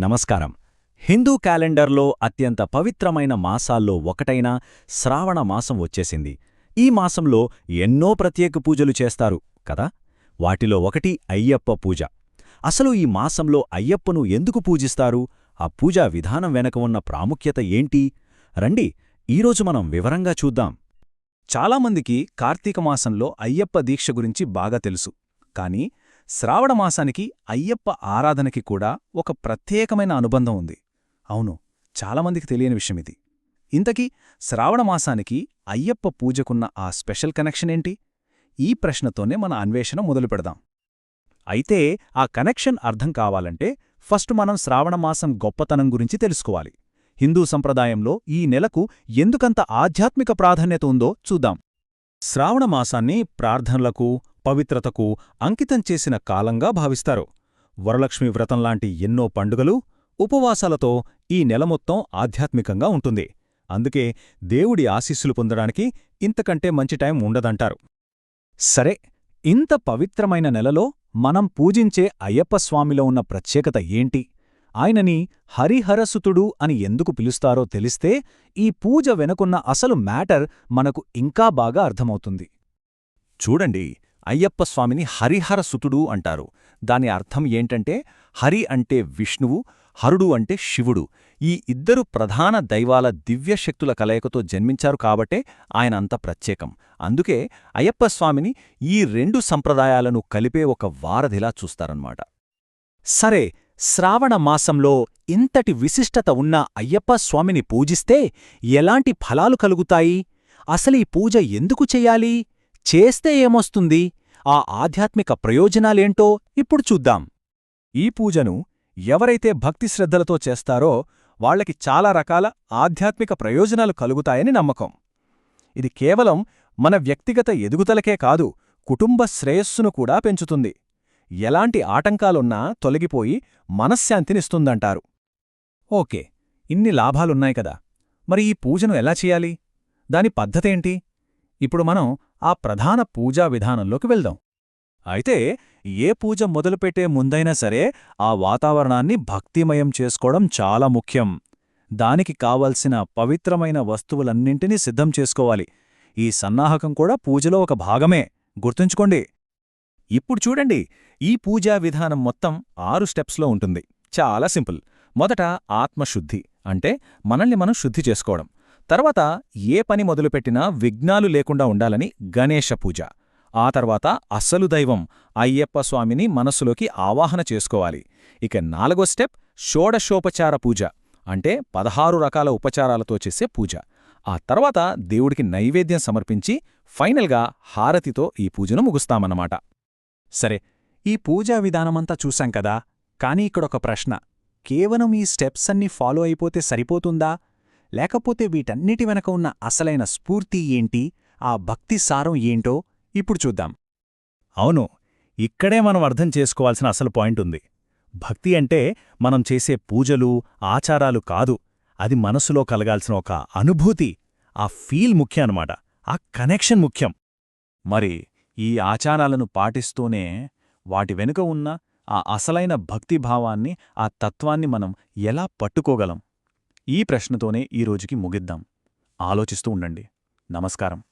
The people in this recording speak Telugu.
నమస్కారం. హిందూ క్యాలెండర్లో అత్యంత పవిత్రమైన మాసాల్లో ఒకటైన శ్రావణ మాసం వచ్చేసింది. ఈ మాసంలో ఎన్నో ప్రత్యేక పూజలు చేస్తారు కదా? వాటిలో ఒకటి అయ్యప్ప పూజ. అసలు ఈ మాసంలో అయ్యప్పను ఎందుకు పూజిస్తారు? ఆ పూజా విధానం వెనక ఉన్న ప్రాముఖ్యత ఏంటి? రండి ఈరోజు మనం వివరంగా చూద్దాం. చాలామందికి కార్తీక మాసంలో అయ్యప్ప దీక్ష గురించి బాగా తెలుసు. కాని శ్రావణ మాసానికి అయ్యప్ప ఆరాధనకి కూడా ఒక ప్రత్యేకమైన అనుబంధం ఉంది. అవును చాలామందికి తెలియని విషయమిది ఇంతకీ శ్రావణ మాసానికి అయ్యప్ప పూజకున్న ఆ స్పెషల్ కనెక్షన్ ఏంటి? ఈ ప్రశ్నతోనే మన అన్వేషణ మొదలుపెడదాం అయితే ఆ కనెక్షన్ అర్థం కావాలంటే ఫస్ట్ మనం శ్రావణమాసం గొప్పతనం గురించి తెలుసుకోవాలి. హిందూ సంప్రదాయంలో ఈ నెలకు ఎందుకంత ఆధ్యాత్మిక ప్రాధాన్యత ఉందో చూద్దాం. శ్రావణమాసాన్ని ప్రార్థనలకు పవిత్రతకు అంకితం చేసిన కాలంగా భావిస్తారు. వరలక్ష్మి వ్రతంలాంటి ఎన్నో పండుగలు ఉపవాసాలతో ఈ నెల మొత్తం ఆధ్యాత్మికంగా ఉంటుంది. అందుకే దేవుడి ఆశీస్సులు పొందడానికి ఇంతకంటే మంచి టైం ఉండదంటారు. సరే ఇంత పవిత్రమైన నెలలో మనం పూజించే అయ్యప్పస్వామిలో ఉన్న ప్రత్యేకత ఏంటి? ఆయనని హరిహరసుతుడు అని ఎందుకు పిలుస్తారో తెలిస్తే ఈ పూజ వెనుకున్న అసలు మ్యాటర్ మనకు ఇంకా బాగా అర్థమవుతుంది. చూడండి అయ్యప్ప స్వామిని హరిహరసుతుడు అంటారు. దాని అర్థం ఏంటంటే హరి అంటే విష్ణువు హరుడు అంటే శివుడు. ఈ ఇద్దరు ప్రధాన దైవాల దివ్యశక్తుల కలయికతో జన్మించారు కాబట్టే ఆయన అంత ప్రత్యేకం. అందుకే అయ్యప్ప స్వామిని ఈ రెండు సంప్రదాయాలను కలిపే ఒక వారధిలా చూస్తారన్నమాట. సరే శ్రావణ మాసంలో ఇంతటి విశిష్టత ఉన్న అయ్యప్ప స్వామిని పూజిస్తే ఎలాంటి ఫలాలు కలుగుతాయి? అసలీ పూజ ఎందుకు చెయ్యాలి చేస్తే ఏమొస్తుంది? ఆ ఆధ్యాత్మిక ప్రయోజనాలేంటో ఇప్పుడు చూద్దాం. ఈ పూజను ఎవరైతే భక్తిశ్రద్ధలతో చేస్తారో వాళ్ళకి చాలా రకాల ఆధ్యాత్మిక ప్రయోజనాలు కలుగుతాయని నమ్మకం. ఇది కేవలం మన వ్యక్తిగత ఎదుగుదలకే కాదు కుటుంబ శ్రేయస్సును కూడా పెంచుతుంది. ఎలాంటి ఆటంకాలున్నా తొలగిపోయి మనశ్శాంతినిస్తుందంటారు. ఓకే ఇన్ని లాభాలున్నాయి కదా. మరి ఈ పూజను ఎలా చేయాలి? దాని పద్ధతేంటి? ఇప్పుడు మనం ఆ ప్రధాన పూజా విధానంలోకి వెళ్దాం. అయితే ఏ పూజ మొదలుపెట్టే ముందైనా సరే ఆ వాతావరణాన్ని భక్తిమయం చేసుకోవడం చాలా ముఖ్యం. దానికి కావలసిన పవిత్రమైన వస్తువులన్నింటినీ సిద్ధం చేసుకోవాలి. ఈ సన్నాహకం కూడా పూజలో ఒక భాగమే. గుర్తుంచుకోండి. ఇప్పుడు చూడండి ఈ పూజా విధానం మొత్తం ఆరు స్టెప్స్లో ఉంటుంది. చాలా సింపుల్. మొదట ఆత్మశుద్ధి అంటే మనల్ని మనం శుద్ధి చేసుకోవడం. తర్వాత ఏ పని మొదలుపెట్టినా విఘ్నాలు లేకుండా ఉండాలని గణేశ పూజ. ఆ తర్వాత అస్సలు దైవం అయ్యప్ప స్వామిని మనస్సులోకి ఆవాహన చేసుకోవాలి. ఇక నాలుగో స్టెప్ షోడశోపచార పూజ అంటే పదహారు రకాల ఉపచారాలతో చేసే పూజ. ఆ తర్వాత దేవుడికి నైవేద్యం సమర్పించి ఫైనల్గా హారతితో ఈ పూజను ముగుస్తామన్నమాట. సరే ఈ పూజా విధానమంతా చూశాం కదా? కానీ ఇక్కడొక ప్రశ్న. కేవలం ఈ స్టెప్స్ అన్నీ ఫాలో అయిపోతే సరిపోతుందా? లేకపోతే వీటన్నిటి వెనక ఉన్న అసలైన స్ఫూర్తి ఏంటి? ఆ భక్తి సారం ఏంటో ఇప్పుడు చూద్దాం. అవును ఇక్కడే మనం అర్థం చేసుకోవాల్సిన అసలు పాయింట్ ఉంది. భక్తి అంటే మనం చేసే పూజలు ఆచారాలు కాదు. అది మనసులో కలగాల్సిన ఒక అనుభూతి ఆ ఫీల్ ముఖ్యం అన్నమాట ఆ కనెక్షన్ ముఖ్యం. మరి ఈ ఆచారాలను పాటిస్తూనే వాటి వెనుక ఉన్న ఆ అసలైన భక్తిభావాన్ని ఆ తత్వాన్ని మనం ఎలా పట్టుకోగలం? ఈ ప్రశ్నతోనే ఈ రోజుకి ముగిద్దాం. ఆలోచిస్తూ ఉండండి. నమస్కారం.